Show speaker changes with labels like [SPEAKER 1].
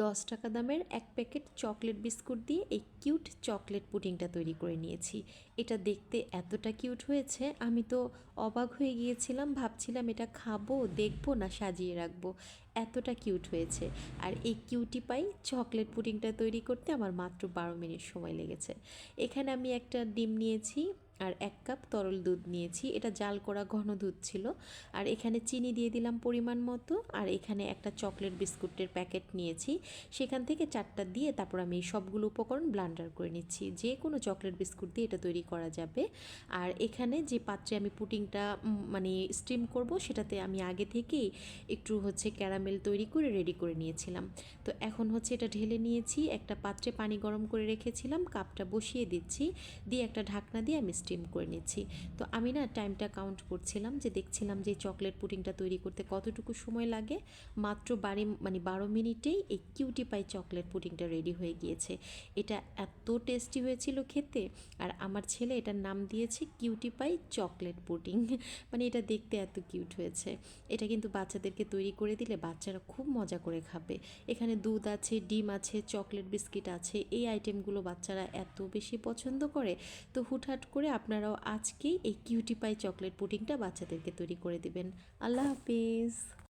[SPEAKER 1] দশ টাকা দামের এক প্যাকেট চকলেট বিস্কুট দিয়ে এই কিউট চকলেট পুডিংটা তৈরি করে নিয়েছি। এটা দেখতে এতটা কিউট হয়েছে, আমি তো অবাক হয়ে গিয়েছিলাম, ভাবছিলাম এটা খাব, দেখব না, সাজিয়ে রাখব। এতটা কিউট হয়েছে। আর এই কিউটি পাই চকলেট পুডিংটা তৈরি করতে আমার মাত্র বারো মিনিট সময় লেগেছে। এখানে আমি একটা ডিম নিয়েছি আর এক কাপ তরল দুধ নিয়েছি। এটা জাল করা ঘন দুধ ছিল। আর এখানে চিনি দিয়ে দিলাম পরিমাণ মতো। আর এখানে একটা চকলেট বিস্কুটের প্যাকেট নিয়েছি। সেখান থেকে চারটা দিয়ে তারপর আমি সবগুলো উপকরণ ব্লান্ডার করে নিচ্ছি। যে কোনো চকলেট বিস্কুট দিয়ে এটা তৈরি করা যাবে। আর এখানে যে পাত্রে আমি পুটিংটা মানে স্টিম করব, সেটাতে আমি আগে থেকেই একটু হচ্ছে ক্যারামেল তৈরি করে রেডি করে নিয়েছিলাম। তো এখন হচ্ছে এটা ঢেলে নিয়েছি। একটা পাত্রে পানি গরম করে রেখেছিলাম। কাপটা বসিয়ে দিচ্ছি। দিয়ে একটা ঢাকনা দিয়ে আমি স্টিম করে নিচ্ছি। তো আমি না টাইমটা কাউন্ট করছিলাম যে দেখছিলাম যে চকলেট পুডিংটা তৈরি করতে কতটুকু সময় লাগে। মাত্র বাড়ি মানে বারো মিনিটেই এই কিউটি পাই চকলেট পুডিংটা রেডি হয়ে গিয়েছে। এটা এত টেস্টি হয়েছিল খেতে আর আমার ছেলে এটার নাম দিয়েছে কিউটি পাই চকলেট পুডিং মানে এটা দেখতে এত কিউট হয়েছে। এটা কিন্তু বাচ্চাদেরকে তৈরি করে দিলে বাচ্চারা খুব মজা করে খাবে। এখানে দুধ আছে, ডিম আছে চকলেট বিস্কিট আছে, এই আইটেমগুলো বাচ্চারা এত বেশি পছন্দ করে। তো হুটহাট করে আপনারাও আজকেই এই কিউটি পাই চকলেট পুডিংটা বাচ্চাদেরকে তৈরি করে দিবেন। আল্লাহ হাফিজ।